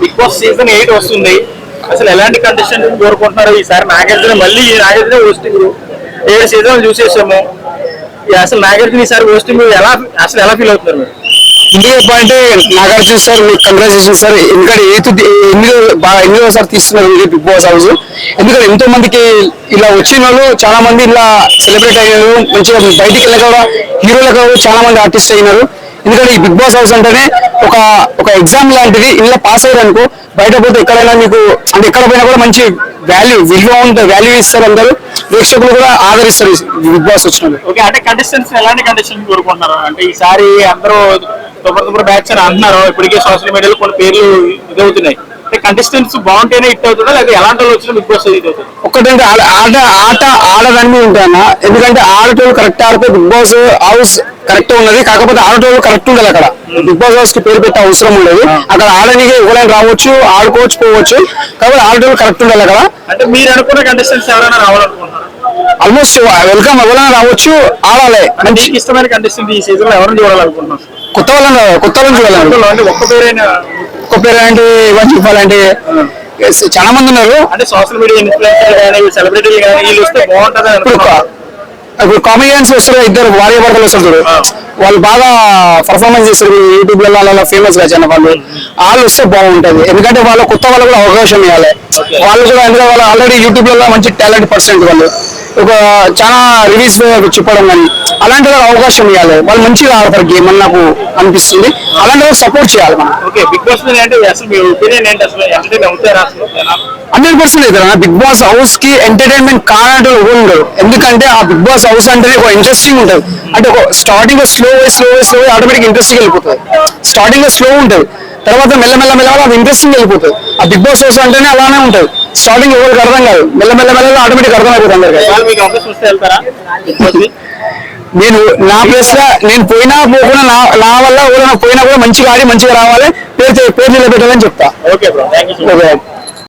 Big boss season eight వస్తుంది. అసలు ఎలాంటి కండిషన్ కోరుకుంటున్నారు ఈసారి నాగార్జున మళ్ళీ ఈ నాగార్జున హోస్టింగ్ ఏడు సీజన్లు చూసేసాము. అసలు నాగార్జున ఈసారి హోస్టింగ్ ఎలా అసలు ఎలా ఫీల్ అవుతున్నారు మీరు? ఇంకే చెప్పాలంటే నాగార్జున సార్ మీకు కంగ్రాచులేషన్ సార్. ఎందుకంటే ఏతు ఎన్ని బాగా ఎన్నో సార్ తీస్తున్నారు ఇది బిగ్ బాస్ హౌస్ ఎందుకంటే ఎంతో మందికి ఇలా వచ్చిన వాళ్ళు చాలా మంది ఇలా సెలబ్రేట్ అయ్యారు మంచిగా బయటికి వెళ్ళక కూడా హీరోలకు చాలా మంది ఆర్టిస్ట్ అయినారు. ఎందుకంటే ఈ బిగ్ బాస్ హౌస్ అంటేనే ఒక ఒక ఎగ్జామ్ లాంటిది ఇలా పాస్ అయ్యారు అనుకో బయట పోతే ఎక్కడైనా మీకు అంటే ఎక్కడ పోయినా కూడా మంచి వాల్యూ విలువ ఉంటుంది వాల్యూ ఇస్తారు అందరూ. ప్రేక్షకులు కూడా ఆదరిస్తారు బిగ్ బాస్ వచ్చిన ఓకే అంటే కండిషన్స్ ఎలాంటి కండిషన్ కోరుకుంటున్నారు? అంటే ఈసారి అందరూ తుమ్మర తుమ్మర బ్యాచ్ అని అంటున్నారు. ఇప్పటికే సోషల్ మీడియాలో కొన్ని పేర్లు ఇదవుతున్నాయి. కంటెస్టెంట్స్ బాగుంటేనే హిట్ అవుతుందా? లేదా ఎలాంటి వాళ్ళు వచ్చినా బిగ్ బాస్ హిట్ అవుతుంది? ఒక్కటంటే ఆడ ఆట ఆట ఆడదాన్ని ఉంటానా ఎందుకంటే ఆడటోళ్ళు కరెక్ట్ ఆడితే బిగ్ బాస్ హౌస్ కరెక్ట్ ఉన్నది. కాకపోతే ఆడటోళ్ళు కరెక్ట్ ఉండదు అక్కడ. బిగ్ బాస్ హౌస్కి పేరు పెట్టే అవసరం ఉండదు. అక్కడ ఆడడానికి ఎవరైనా రావచ్చు ఆడుకోవచ్చు పోవచ్చు. కాబట్టి ఆడటోళ్ళు కరెక్ట్ ఉండాలి అక్కడ అంటే మీరు అనుకున్న కంటెస్టెంట్స్ ఎవరైనా రావాలనుకుంటున్నారు? ఆల్మోస్ట్ వెల్కమ్ ఎవరైనా రావచ్చు ఆడాలి. అంటే మీకు ఇష్టమైన కంటెస్టెంట్ ఈ సీజన్లో ఎవరిని చూడాలనుకుంటున్నారు? కొత్త వాళ్ళని కొత్త వాళ్ళని చూడాలి. ఒక్క పేరైనా ఒక్క పేరు అంటే ఇవన్నీ చెప్పాలంటే చాలా మంది ఉన్నారు. అంటే సోషల్ మీడియా ఇన్ఫ్లుయెన్సర్ కానీ సెలబ్రిటీలు కానీ వీళ్ళు వస్తే బాగుంటుంది ఇప్పుడు కామెడియన్స్ వస్తారు ఇద్దరు భార్య భర్తలు వస్తారు చూడు. వాళ్ళు బాగా పర్ఫార్మెన్స్ చేస్తారు యూట్యూబ్లో అలా ఫేమస్గా చిన్న వాళ్ళు. వాళ్ళు వస్తే బాగుంటది. ఎందుకంటే వాళ్ళ కొత్త వాళ్ళు కూడా అవకాశం ఇవ్వాలి. వాళ్ళు కూడా ఎందుకంటే వాళ్ళు ఆల్రెడీ యూట్యూబ్లో మంచి టాలెంట్ పర్సెంట్ వాళ్ళు. ఒక చాలా రివ్యూస్ చెప్పడం కానీ అలాంటి అవకాశం ఇవ్వాలి. వాళ్ళు మంచిగా ఆడతారు గేమ్ అని నాకు అనిపిస్తుంది. అలాంటి సపోర్ట్ చేయాలి మనం. ఓకే బిగ్ బాస్ అంటే అవుతారా? హండ్రెడ్ పర్సెంట్ అయితే బిగ్ బాస్ హౌస్కి ఎంటర్టైన్మెంట్ కానంటే ఎవరు ఉండరు. ఎందుకంటే ఆ బిగ్ బాస్ హౌస్ అంటేనే ఒక ఇంట్రెస్టింగ్ ఉంటుంది. అంటే ఒక starting slow slow slow automatic interesting వెళ్ళిపోతుంది. స్టార్టింగ్లో స్లో ఉంటుంది. తర్వాత మెల్లమెల్ల మెల్ల అది ఇంట్రెస్టింగ్ వెళ్ళిపోతుంది. ఆ బిగ్ బాస్ హౌస్ అంటేనే అలానే ఉంటుంది. స్టార్టింగ్ ఎవరికి అర్థం కాదు. మెల్లమెల్ల మెల్ల ఆటోమేటిక్ అర్థం అయిపోతుంది? నేను నా ప్లేస్లో నేను పోయినా పోకుండా నా నా వల్ల ఎవరైనా పోయినా కూడా మంచిగా ఆడి మంచిగా రావాలి. పేరు పేరు నిలబెట్టాలని చెప్తా. ఓకే.